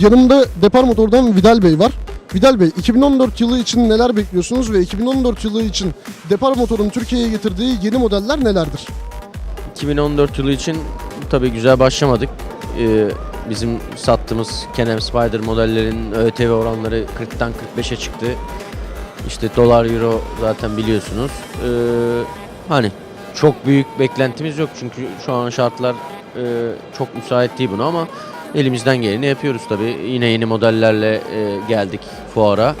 yanımda Depar Motor'dan Vidal Bey var. Vidal Bey 2014 yılı için neler bekliyorsunuz ve 2014 yılı için Depar Motor'un Türkiye'ye getirdiği yeni modeller nelerdir? 2014 yılı için tabii güzel başlamadık. Ee, bizim sattığımız Kenem Spider modellerin ÖTV oranları 40'tan 45'e çıktı. İşte dolar euro zaten biliyorsunuz. Ee, hani çok büyük beklentimiz yok çünkü şu an şartlar e, çok müsait değil buna ama elimizden geleni yapıyoruz tabii. Yine yeni modellerle e, geldik fuara.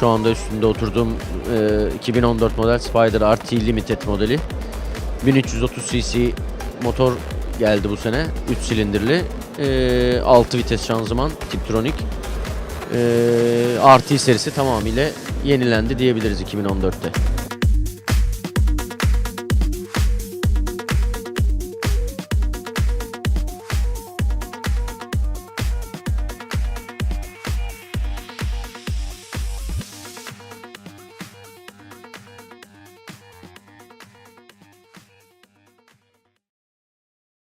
Şu anda üstünde oturduğum e, 2014 model Spider RT Limited modeli. 1330 cc motor geldi bu sene. 3 silindirli. Ee, 6 vites şanzıman Tiptronic. Ee, RT serisi tamamıyla yenilendi diyebiliriz 2014'te.